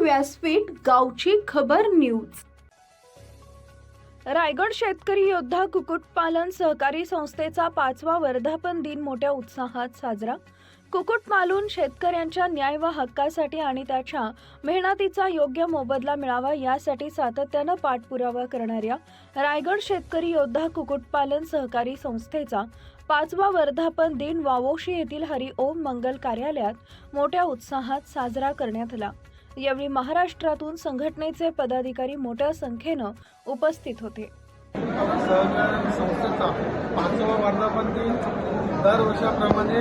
व्यासपीठ गावची खबर न्यूज. रायगड शेतकरी योद्धा कुक्कुटपालन सहकारी संस्थेचा पाचवा वर्धापन दिन मोठ्या उत्साहात साजरा. कुक्कुटपालून शेतकऱ्यांच्या न्याय व हक्कासाठी आणि त्याच्या मेहनतीचा योग्य मोबदला मिळावा यासाठी सातत्यानं पाठपुरावा करणाऱ्या रायगड शेतकरी योद्धा कुक्कुटपालन सहकारी संस्थेचा पाचवा वर्धापन दिन वावोशी येथील हरिओम मंगल कार्यालयात मोठ्या उत्साहात साजरा करण्यात आला. यावेळी महाराष्ट्रातून संघटनेचे पदाधिकारी मोठ्या संख्येनं उपस्थित होते. सहकारी संस्थेचा पाचवा वर्धापन दिन दरवर्षाप्रमाणे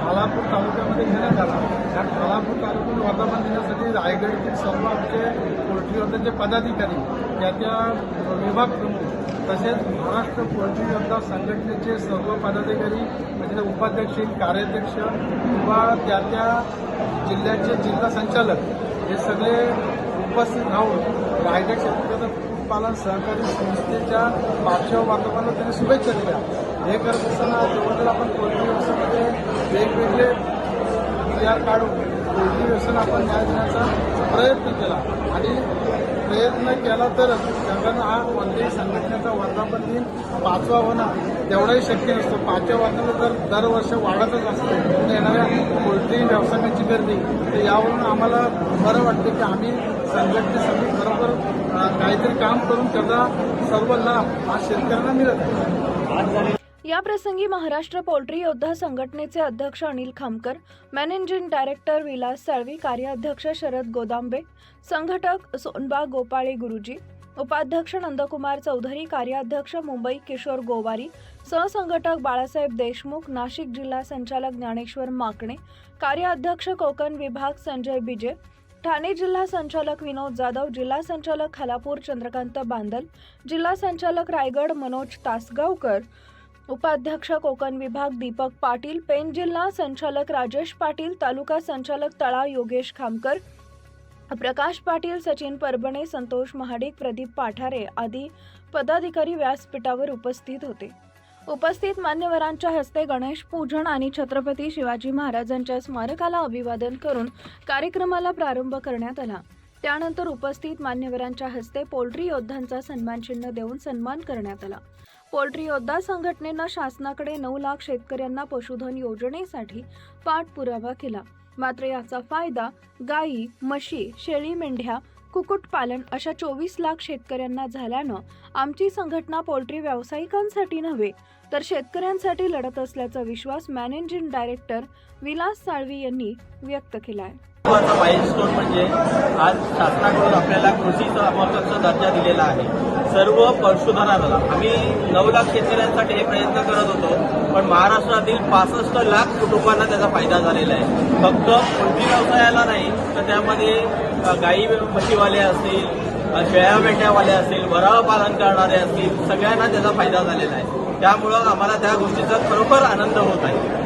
खालापूर तालुक्यामध्ये घेण्यात आला. त्या खालापूर तालुक्यात वर्धापन देण्यासाठी रायगड सर्व आमचे पोल्ट्री योद्धाचे पदाधिकारी त्या त्या विभाग प्रमुख तसेच महाराष्ट्र पोल्ट्री योद्धा संघटनेचे सर्व पदाधिकारी म्हणजे उपाध्यक्ष कार्याध्यक्ष किंवा त्या त्या जिल्ह्याचे जिल्हा संचालक हे सगळे उपस्थित राहून रायगड शेतकऱ्याचा कुक्कुटपालन सहकारी संस्थेच्या पाचव्या वाटपाला त्यांनी शुभेच्छा दिल्या. हे करत असताना जवळजवळ आपण पोल्ट्री व्यवसायामध्ये वेगवेगळे पी काढून पोल्ट्री व्यवसायाला आपण न्याय देण्याचा प्रयत्न केला. आणि प्रयत्न केला तरच कारण हा कोणत्याही संघटनेचा वर्धापन दिन पाचवा होणं तेवढाही शक्य नसतो. पाचव्या वर्धाला जर दरवर्ष वाढतच असतो येणाऱ्या पोल्ट्री व्यावसायिकांची गर्दी तर यावरून आम्हाला बरं वाटतं की आम्ही संघटनेसाठी बरोबर काहीतरी काम करून त्याचा सर्व लाभ हा शेतकऱ्यांना मिळत आहे. या प्रसंगी महाराष्ट्र पोल्ट्री योद्धा संघटनेचे अध्यक्ष अनिल खामकर मॅनेजिंग डायरेक्टर विलास साळवी कार्याध्यक्ष शरद गोदांबे संघटक सोनबा गोपाळे गुरुजी उपाध्यक्ष नंदकुमार चौधरी कार्याध्यक्ष मुंबई किशोर गोवारी सहसंघटक बाळासाहेब देशमुख नाशिक जिल्हा संचालक ज्ञानेश्वर माकणे कार्याध्यक्ष कोकण विभाग संजय बिजे ठाणे जिल्हा संचालक विनोद जाधव जिल्हा संचालक खालापूर चंद्रकांत बांदल जिल्हा संचालक रायगड मनोज तासगावकर उपाध्यक्ष कोकण विभाग दीपक पाटील पेन जिल्हा संचालक राजेश पाटील तालुका संचालक तळा योगेश खामकर प्रकाश पाटील सचिन परबणे संतोष महाडिक प्रदीप पाठारे आदी पदाधिकारी व्यासपीठावर उपस्थित होते. उपस्थित मान्यवरांच्या हस्ते गणेश पूजन आणि छत्रपती शिवाजी महाराजांच्या स्मारकाला अभिवादन करून कार्यक्रमाला प्रारंभ करण्यात आला. त्यानंतर उपस्थित मान्यवरांच्या हस्ते पोल्ट्री योद्धांचा सन्मानचिन्ह देऊन सन्मान करण्यात आला. पोल्ट्री योद्धा संघटनेनं शासनाकडे नऊ लाख शेतकऱ्यांना पशुधन योजनेसाठी पाठपुरावा केला. मात्र याचा फायदा गायी म्हशी शेळी मेंढ्या कुक्कुटपालन अशा चोवीस लाख शेतकऱ्यांना झाल्यानं आमची संघटना पोल्ट्री व्यावसायिकांसाठी नव्हे तर शेतकऱ्यांसाठी लढत असल्याचा विश्वास मॅनेजिंग डायरेक्टर विलास साळवी यांनी व्यक्त केला आहे महत्त्वाचा माइलस्टोन म्हणजे आज शासनाकडून आपल्याला कृषीचा महत्त्वाचा दर्जा दिलेला आहे. सर्व पशुधनाला आम्ही नऊ लाख शेतकऱ्यांसाठी हे प्रयत्न करत होतो पण महाराष्ट्रातील पासष्ट लाख कुटुंबांना त्याचा फायदा झालेला आहे. फक्त पोल्ट्री व्यवसायाला नाही तर त्यामध्ये गाई म्हशीवाले असतील अ, शेळ्या मेंढ्यावाले असतील वराह पालन करणारे असतील सगळ्यांना त्याचा फायदा झालेला आहे. त्यामुळं आम्हाला त्या गोष्टीचा खरोखर आनंद होत आहे.